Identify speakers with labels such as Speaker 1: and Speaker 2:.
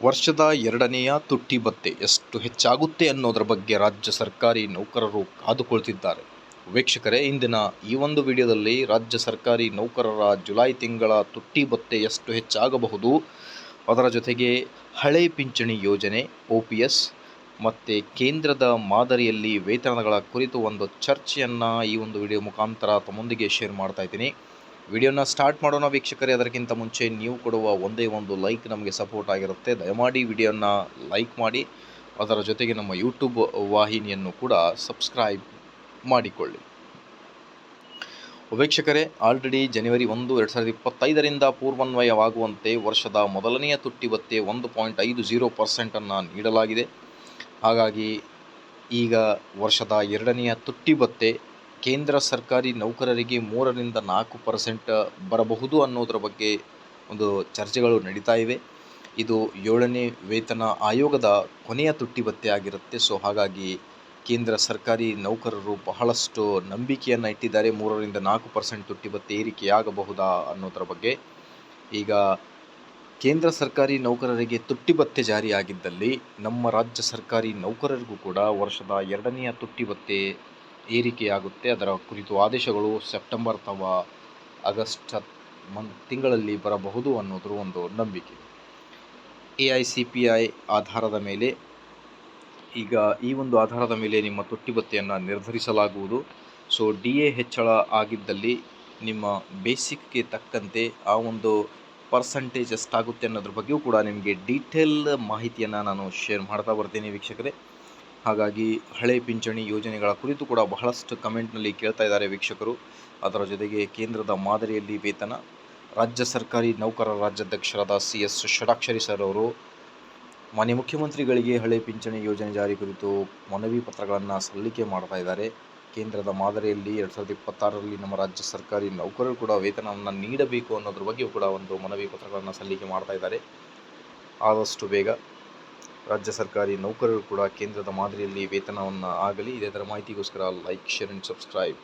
Speaker 1: ವರ್ಷದ ಎರಡನೆಯ ತುಟ್ಟಿ ಭತ್ಯೆ ಎಷ್ಟು ಹೆಚ್ಚಾಗುತ್ತೆ ಅನ್ನೋದರ ಬಗ್ಗೆ ರಾಜ್ಯ ಸರ್ಕಾರಿ ನೌಕರರು ಕಾದುಕೊಳ್ತಿದ್ದಾರೆ ವೀಕ್ಷಕರೇ, ಇಂದಿನ ಈ ಒಂದು ವಿಡಿಯೋದಲ್ಲಿ ರಾಜ್ಯ ಸರ್ಕಾರಿ ನೌಕರರ ಜುಲೈ ತಿಂಗಳ ತುಟ್ಟಿ ಭತ್ಯೆ ಎಷ್ಟು ಹೆಚ್ಚಾಗಬಹುದು? ಅದರ ಜೊತೆಗೆ ಹಳೆ ಪಿಂಚಣಿ ಯೋಜನೆ, ಒ ಪಿ ಎಸ್ ಮತ್ತು ಕೇಂದ್ರದ ಮಾದರಿಯಲ್ಲಿ ವೇತನಗಳ ಕುರಿತು ಒಂದು ಚರ್ಚೆಯನ್ನು ಈ ಒಂದು ವಿಡಿಯೋ ಮುಖಾಂತರ ತಮ್ಮೊಂದಿಗೆ ಶೇರ್ ಮಾಡ್ತಾ ಇದ್ದೀನಿ. ವಿಡಿಯೋನ ಸ್ಟಾರ್ಟ್ ಮಾಡೋಣ ವೀಕ್ಷಕರೇ. ಅದಕ್ಕಿಂತ ಮುಂಚೆ ನೀವು ಕೊಡುವ ಒಂದೇ ಒಂದು ಲೈಕ್ ನಮಗೆ ಸಪೋರ್ಟ್ ಆಗಿರುತ್ತೆ. ದಯಮಾಡಿ ವಿಡಿಯೋನ ಲೈಕ್ ಮಾಡಿ, ಅದರ ಜೊತೆಗೆ ನಮ್ಮ ಯೂಟ್ಯೂಬ್ ವಾಹಿನಿಯನ್ನು ಕೂಡ ಸಬ್ಸ್ಕ್ರೈಬ್ ಮಾಡಿಕೊಳ್ಳಿ. ವೀಕ್ಷಕರೇ, ಆಲ್ರೆಡಿ ಜನವರಿ ಒಂದು, ಎರಡು ಸಾವಿರದ ಇಪ್ಪತ್ತೈದರಿಂದ ಪೂರ್ವನ್ವಯವಾಗುವಂತೆ ವರ್ಷದ ಮೊದಲನೆಯ ತುಟ್ಟಿ ಭತ್ತೆ ಒಂದು ಪಾಯಿಂಟ್ ಐದು ಜೀರೋ ಪರ್ಸೆಂಟನ್ನು ನೀಡಲಾಗಿದೆ. ಹಾಗಾಗಿ ಈಗ ವರ್ಷದ ಎರಡನೆಯ ತುಟ್ಟಿ ಭತ್ಯೆ ಕೇಂದ್ರ ಸರ್ಕಾರಿ ನೌಕರರಿಗೆ ಮೂರರಿಂದ ನಾಲ್ಕು ಪರ್ಸೆಂಟ್ ಬರಬಹುದು ಅನ್ನೋದರ ಬಗ್ಗೆ ಒಂದು ಚರ್ಚೆಗಳು ನಡೀತಾ ಇವೆ. ಇದು ಏಳನೇ ವೇತನ ಆಯೋಗದ ಕೊನೆಯ ತುಟ್ಟಿ ಭತ್ಯೆ ಆಗಿರುತ್ತೆ. ಸೊ, ಹಾಗಾಗಿ ಕೇಂದ್ರ ಸರ್ಕಾರಿ ನೌಕರರು ಬಹಳಷ್ಟು ನಂಬಿಕೆಯನ್ನು ಇಟ್ಟಿದ್ದಾರೆ. ಮೂರರಿಂದ ನಾಲ್ಕು ಪರ್ಸೆಂಟ್ ತುಟ್ಟಿ ಭತ್ಯೆ ಏರಿಕೆಯಾಗಬಹುದಾ ಅನ್ನೋದರ ಬಗ್ಗೆ. ಈಗ ಕೇಂದ್ರ ಸರ್ಕಾರಿ ನೌಕರರಿಗೆ ತುಟ್ಟಿ ಭತ್ತೆ ಜಾರಿಯಾಗಿದ್ದಲ್ಲಿ ನಮ್ಮ ರಾಜ್ಯ ಸರ್ಕಾರಿ ನೌಕರರಿಗೂ ಕೂಡ ವರ್ಷದ ಎರಡನೆಯ ತುಟ್ಟಿ ಭತ್ಯೆ ಏರಿಕೆಯಾಗುತ್ತೆ. ಅದರ ಕುರಿತು ಆದೇಶಗಳು ಸೆಪ್ಟೆಂಬರ್ ಅಥವಾ ಆಗಸ್ಟ್ ಮನ್ ತಿಂಗಳಲ್ಲಿ ಬರಬಹುದು ಅನ್ನೋದ್ರ ಒಂದು ನಂಬಿಕೆ. A I C P I ಆಧಾರದ ಮೇಲೆ, ಈಗ ಈ ಒಂದು ಆಧಾರದ ಮೇಲೆ ನಿಮ್ಮ ತುಟ್ಟಿ ಭತ್ಯೆಯನ್ನು ನಿರ್ಧರಿಸಲಾಗುವುದು. ಸೊ, ಡಿ ಎ ಹೆಚ್ಚಳ ಆಗಿದ್ದಲ್ಲಿ ನಿಮ್ಮ ಬೇಸಿಕ್ಗೆ ತಕ್ಕಂತೆ ಆ ಒಂದು ಪರ್ಸಂಟೇಜ್ ಎಷ್ಟಾಗುತ್ತೆ ಅನ್ನೋದ್ರ ಬಗ್ಗೆಯೂ ಕೂಡ ನಿಮಗೆ ಡೀಟೇಲ್ ಮಾಹಿತಿಯನ್ನು ನಾನು ಶೇರ್ ಮಾಡ್ತಾ ಬರ್ತೀನಿ ವೀಕ್ಷಕರೇ. ಹಾಗಾಗಿ ಹಳೆ ಪಿಂಚಣಿ ಯೋಜನೆಗಳ ಕುರಿತು ಕೂಡ ಬಹಳಷ್ಟು ಕಮೆಂಟ್ನಲ್ಲಿ ಕೇಳ್ತಾ ಇದ್ದಾರೆ ವೀಕ್ಷಕರು. ಅದರ ಜೊತೆಗೆ ಕೇಂದ್ರದ ಮಾದರಿಯಲ್ಲಿ ವೇತನ, ರಾಜ್ಯ ಸರ್ಕಾರಿ ನೌಕರರ ರಾಜ್ಯಾಧ್ಯಕ್ಷರಾದ ಸಿ ಎಸ್ ಷಡಾಕ್ಷರಿ ಸರ್ ಅವರು, ಮಾನ್ಯ ಮುಖ್ಯಮಂತ್ರಿಗಳಿಗೆ ಹಳೆ ಪಿಂಚಣಿ ಯೋಜನೆ ಜಾರಿ ಕುರಿತು ಮನವಿ ಪತ್ರಗಳನ್ನು ಸಲ್ಲಿಕೆ ಮಾಡ್ತಾ ಇದ್ದಾರೆ. ಕೇಂದ್ರದ ಮಾದರಿಯಲ್ಲಿ ಎರಡು ಸಾವಿರದ ಇಪ್ಪತ್ತಾರರಲ್ಲಿ ನಮ್ಮ ರಾಜ್ಯ ಸರ್ಕಾರಿ ನೌಕರರು ಕೂಡ ವೇತನವನ್ನು ನೀಡಬೇಕು ಅನ್ನೋದ್ರ ಬಗ್ಗೆಯೂ ಕೂಡ ಒಂದು ಮನವಿ ಪತ್ರಗಳನ್ನು ಸಲ್ಲಿಕೆ ಮಾಡ್ತಾ ಇದ್ದಾರೆ. ಆದಷ್ಟು ಬೇಗ ರಾಜ್ಯ ಸರ್ಕಾರಿ ನೌಕರರು ಕೂಡ ಕೇಂದ್ರದ ಮಾದರಿಯಲ್ಲಿ ವೇತನವನ್ನು ಆಗಲಿ, ಇದೇ ಥರ ಮಾಹಿತಿಗೋಸ್ಕರ ಲೈಕ್ ಶೇರ್ ಆ್ಯಂಡ್ ಸಬ್ಸ್ಕ್ರೈಬ್